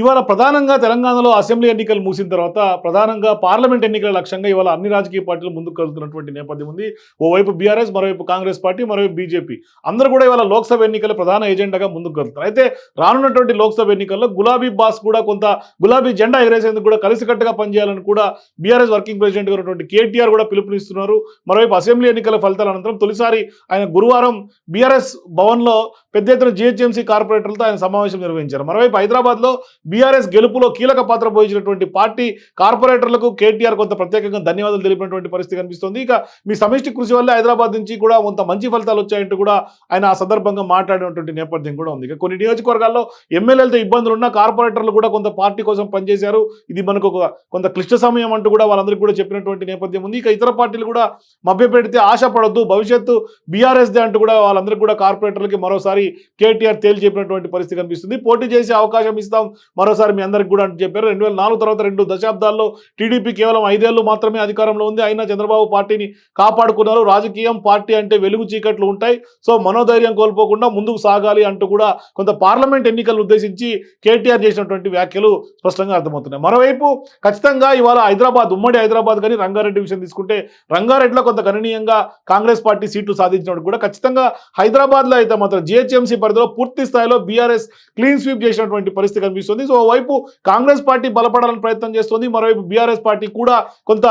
ఇవాళ ప్రధానంగా తెలంగాణలో అసెంబ్లీ ఎన్నికలు ముగిసిన తర్వాత ప్రధానంగా పార్లమెంట్ ఎన్నికల లక్ష్యంగా ఇవాళ అన్ని రాజకీయ పార్టీలు ముందుకు కదులుతున్నటువంటి నేపథ్యం ఉంది. ఓవైపు బీఆర్ఎస్ మరోవైపు కాంగ్రెస్ పార్టీ మరోవైపు బీజేపీ. అందరూ కూడా ఇవాళ లోక్సభ ఎన్నికల ప్రధాన ఎజెండాగా ముందుకు కలుగుతారు అయితే రానున్నటువంటి లోక్సభ ఎన్నికల్లో గులాబీ బాస్ కూడా కొంత గులాబీ జెండా ఎగరేసేందుకు కూడా కలిసికట్టుగా పనిచేయాలని కూడా బీఆర్ఎస్ వర్కింగ్ ప్రెసిడెంట్ ఉన్నటువంటి కేటీఆర్ కూడా పిలుపునిస్తున్నారు. మరోవైపు అసెంబ్లీ ఎన్నికల ఫలితాల అనంతరం తొలిసారి ఆయన గురువారం బీఆర్ఎస్ భవన్లో పెద్ద ఎత్తున జిహెచ్ఎంసీ కార్పొరేటర్లతో ఆయన సమావేశం నిర్వహించారు. మరోవైపు హైదరాబాద్లో బీఆర్ఎస్ గెలుపులో కీలక పాత్ర పోయించినటువంటి పార్టీ కార్పొరేటర్లకు కేటీఆర్ కొంత ప్రత్యేకంగా ధన్యవాదాలు తెలిపినటువంటి పరిస్థితి కనిపిస్తుంది. ఇక మీ సమిష్టి కృషి వల్ల హైదరాబాద్ నుంచి కూడా కొంత మంచి ఫలితాలు వచ్చాయంటూ కూడా ఆయన ఆ సందర్భంగా మాట్లాడినటువంటి నేపథ్యం కూడా ఉంది. ఇక కొన్ని నియోజకవర్గాల్లో ఎమ్మెల్యేలతో ఇబ్బందులు ఉన్న కార్పొరేటర్లు కూడా కొంత పార్టీ కోసం పనిచేశారు. ఇది మనకు ఒక కొంత క్లిష్ట సమయం అంటూ కూడా వాళ్ళందరికీ కూడా చెప్పినటువంటి నేపథ్యం ఉంది. ఇక ఇతర పార్టీలు కూడా మభ్యపెడితే ఆశపడొద్దు భవిష్యత్తు బీఆర్ఎస్ దే అంటూ కూడా వాళ్ళందరికీ కూడా కార్పొరేటర్లకి మరోసారి కేటీఆర్ తేల్చి చెప్పినటువంటి పరిస్థితి కనిపిస్తుంది. పోటీ చేసే అవకాశం ఇస్తాం మరోసారి మీ అందరికి కూడా అని చెప్పారు. రెండు వేల నాలుగు తర్వాత రెండు దశాబ్దాల్లో టీడీపీ కేవలం ఐదేళ్ళు మాత్రమే అధికారంలో ఉంది. అయినా చంద్రబాబు పార్టీని కాపాడుకున్నారు. రాజకీయం పార్టీ అంటే వెలుగు చీకట్లు ఉంటాయి. సో మనోధైర్యం కోల్పోకుండా ముందుకు సాగాలి అంటూ కూడా కొంత పార్లమెంట్ ఎన్నికలను ఉద్దేశించి కేటీఆర్ చేసినటువంటి వ్యాఖ్యలు స్పష్టంగా అర్థమవుతున్నాయి. మరోవైపు ఖచ్చితంగా ఇవాళ హైదరాబాద్ ఉమ్మడి హైదరాబాద్ కానీ రంగారెడ్డి విషయం తీసుకుంటే రంగారెడ్డిలో కొంత గణనీయంగా కాంగ్రెస్ పార్టీ సీట్లు సాధించినప్పుడు కూడా ఖచ్చితంగా హైదరాబాద్లో అయితే మాత్రం జిహెచ్ఎంసీ పరిధిలో పూర్తి స్థాయిలో బీఆర్ఎస్ క్లీన్ స్వీప్ చేసినటువంటి పరిస్థితి కనిపిస్తుంది. సో ఓవైపు కాంగ్రెస్ పార్టీ బలపడాలని ప్రయత్నం చేస్తుంది. మరోవైపు బీఆర్ఎస్ పార్టీ కూడా కొంత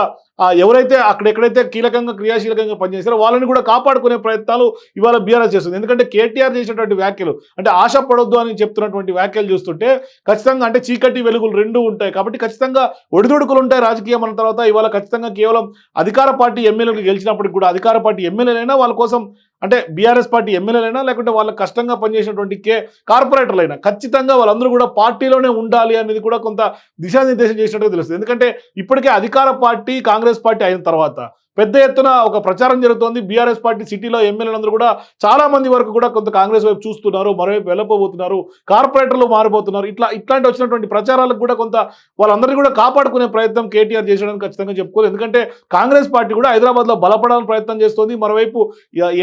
ఎవరైతే అక్కడ ఎక్కడైతే కీలకంగా క్రియాశీలకంగా పనిచేశారో వాళ్ళని కూడా కాపాడుకునే ప్రయత్నాలు ఇవాళ బీఆర్ఎస్ చేస్తుంది. ఎందుకంటే కేటీఆర్ చేసినటువంటి వ్యాఖ్యలు అంటే ఆశ పడొద్దు అని చెప్తున్నటువంటి వ్యాఖ్యలు చూస్తుంటే ఖచ్చితంగా అంటే చీకటి వెలుగులు రెండు ఉంటాయి. కాబట్టి ఖచ్చితంగా ఒడిదుడుకులు ఉంటాయి రాజకీయం అన్న తర్వాత. ఇవాళ ఖచ్చితంగా కేవలం అధికార పార్టీ ఎమ్మెల్యేలు గెలిచినప్పటికి కూడా అధికార పార్టీ ఎమ్మెల్యేలైనా వాళ్ళ కోసం అంటే బీఆర్ఎస్ పార్టీ ఎమ్మెల్యేలైనా లేకుంటే వాళ్ళ కష్టంగా పనిచేసినటువంటి కే కార్పొరేటర్లైనా ఖచ్చితంగా వాళ్ళందరూ కూడా పార్టీలోనే ఉండాలి అనేది కూడా కొంత దిశానిర్దేశం చేసినట్టుగా తెలుస్తుంది. ఎందుకంటే ఇప్పటికే అధికార పార్టీ కాంగ్రెస్ పార్టీ అయిన తర్వాత పెద్ద ఎత్తున ఒక ప్రచారం జరుగుతోంది. బీఆర్ఎస్ పార్టీ సిటీలో ఎమ్మెల్యేలందరూ కూడా చాలా మంది వరకు కూడా కొంత కాంగ్రెస్ వైపు చూస్తున్నారు మరోవైపు వెళ్ళిపోబోతున్నారు కార్పొరేటర్లు మారిపోతున్నారు. ఇట్లా ఇట్లాంటి వచ్చినటువంటి ప్రచారాలకు కూడా కొంత వాళ్ళందరినీ కూడా కాపాడుకునే ప్రయత్నం కేటీఆర్ చేసడానికి ఖచ్చితంగా చెప్పుకోవాలి. ఎందుకంటే కాంగ్రెస్ పార్టీ కూడా హైదరాబాద్లో బలపడాలని ప్రయత్నం చేస్తోంది. మరోవైపు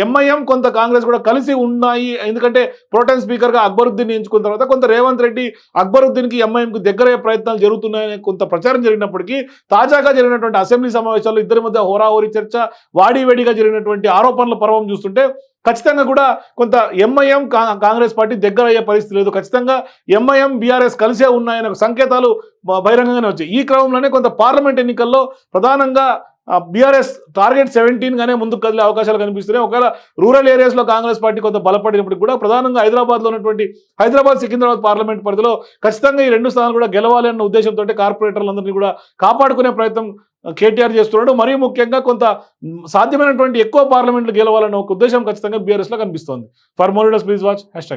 ఎంఐఎం కొంత కాంగ్రెస్ కూడా కలిసి ఉన్నాయి. ఎందుకంటే ప్రోటెన్ స్పీకర్గా అక్బరుద్దీన్ ఎంచుకున్న తర్వాత కొంత రేవంత్ రెడ్డి అక్బరుద్దీన్కి ఎంఐఎంకి దగ్గరయ్యే ప్రయత్నాలు జరుగుతున్నాయని కొంత ప్రచారం జరిగినప్పటికీ తాజాగా జరిగినటువంటి అసెంబ్లీ సమావేశాల్లో ఇద్దరి మధ్య హోరాహోరీ చర్చ వాడివేడిగా జరిగినటువంటి ఆరోపణల పర్వం చూస్తుంటే ఖచ్చితంగా కూడా కొంత ఎంఐఎం కాంగ్రెస్ పార్టీ దగ్గర అయ్యే పరిస్థితి లేదు. ఖచ్చితంగా ఎంఐఎం బీఆర్ఎస్ కలిసే ఉన్నాయనే సంకేతాలు బ- బహిరంగంగానే వచ్చాయి. ఈ క్రమంలోనే కొంత పార్లమెంట్ ఎన్నికల్లో ప్రధానంగా బీఆర్ఎస్ టార్గెట్ సెవెంటీన్ గానే ముందుకు కదిలే అవకాశాలు కనిపిస్తున్నాయి. ఒకవేళ రూరల్ ఏరియాస్లో కాంగ్రెస్ పార్టీ కొంత బలపడినప్పటికీ కూడా ప్రధానంగా హైదరాబాద్లో ఉన్నటువంటి హైదరాబాద్ సికింద్రాబాద్ పార్లమెంట్ పరిధిలో ఖచ్చితంగా ఈ రెండు స్థానాలు కూడా గెలవాలి అన్న ఉద్దేశంతో కార్పొరేటర్లందరినీ కూడా కాపాడుకునే ప్రయత్నం కేటీఆర్ చేస్తున్నాడు. మరీ ముఖ్యంగా కొంత సాధ్యమైనటువంటి ఎక్కువ పార్లమెంట్లు గెలవాలన్న ఒక ఉద్దేశం ఖచ్చితంగా బీఆర్ఎస్లో కనిపిస్తోంది. For more videos please watch hash